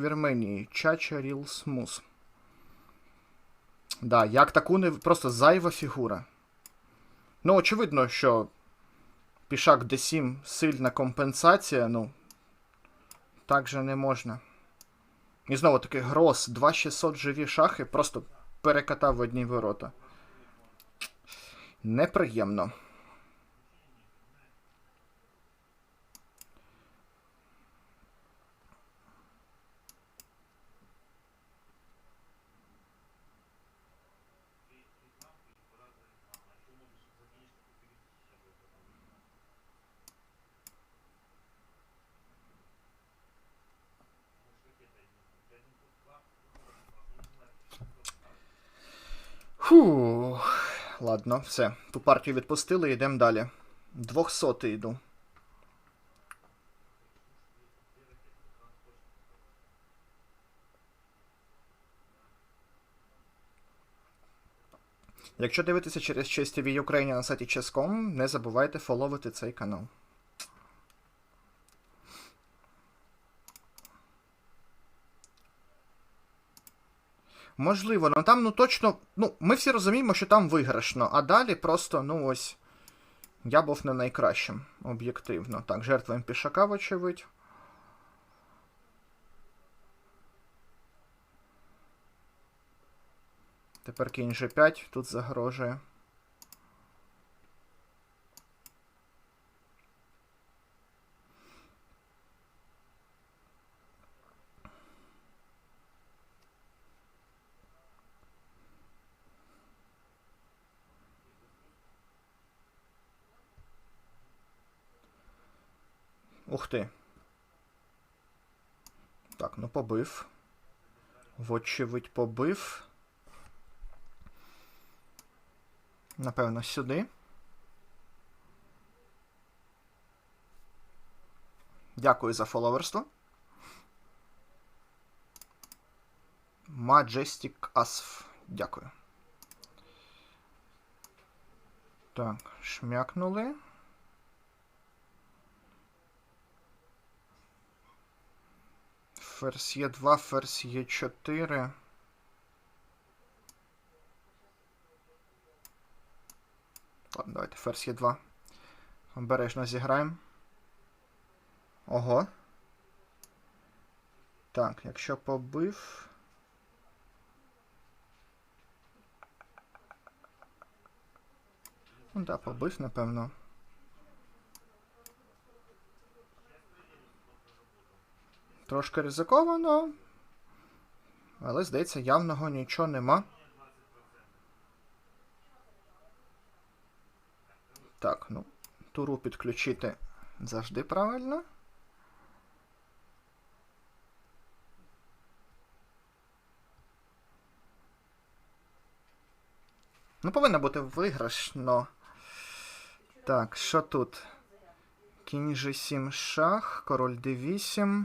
Вірменії. Чача Ріл Смус. Да, як таку не. Просто зайва фігура. Ну, очевидно, що пішак D7 сильна компенсація, ну. Так же не можна. І знову таки гроз, 2600 живі шахи, просто перекатав в одні ворота. Неприємно. Фу. Ладно, все. Ту партію відпустили, йдемо далі. Двохсотий йду. Якщо дивитеся через TV Ukraine на сайті Chess.com, не забувайте фоловити цей канал. Можливо, ну там ну точно. Ну, ми всі розуміємо, що там виграшно, а далі просто, ну ось. Я був не найкращим, об'єктивно. Так, жертвуємо пішака, вочевидь. Тепер кінь G5 тут загрожує. Ух ти. Так, ну побив. Вочевидь, побив. Напевно, сюди. Дякую за фоловерство. Majestic Asf. Дякую. Так, шмякнули. Ферзь є 2, ферзь є 4. Ладно, давайте ферзь є 2. Обережно зіграємо. Ого. Так, якщо побив. Ну так, побив, напевно. Трошки ризиковано. Але, здається, явного нічого нема. Так, ну, туру підключити завжди правильно. Ну, повинно бути виграшно. Так, що тут? Кінь G7 шах, король D8.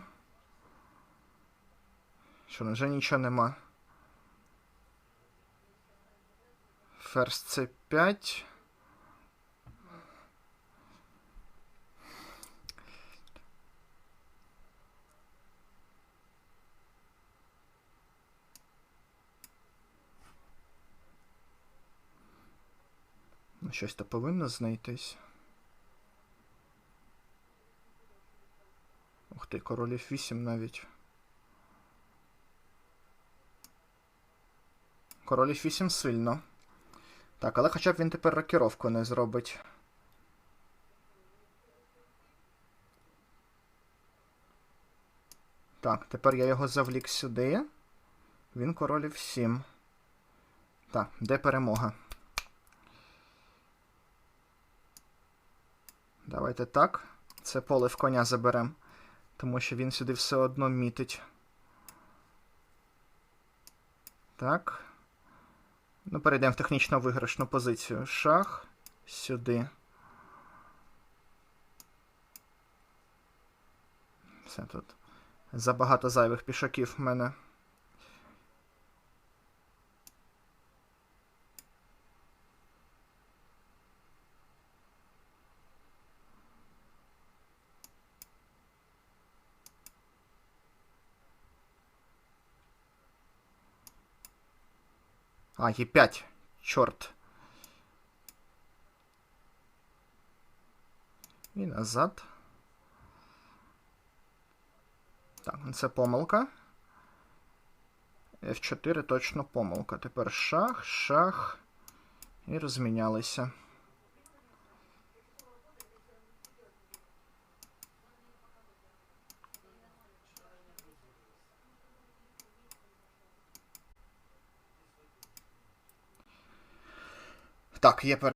Що, вже нічого нема. Ферзь C5. Ну, щось то повинно знайтись. Ух ти, королів 8 навіть. Королів 8 сильно. Так, але хоча б він тепер рокіровку не зробить. Так, тепер я його завлік сюди. Він королів 7. Так, де перемога? Давайте так. Це поле в коня заберемо. Тому що він сюди все одно мітить. Так. Ну, перейдемо в технічно виграшну позицію. Шах. Сюди. Все тут. Забагато зайвих пішаків в мене. А, Е5. Чорт. І назад. Так, це помилка. F4 точно помилка. Тепер шах, шах. І розмінялися. Так, є перше.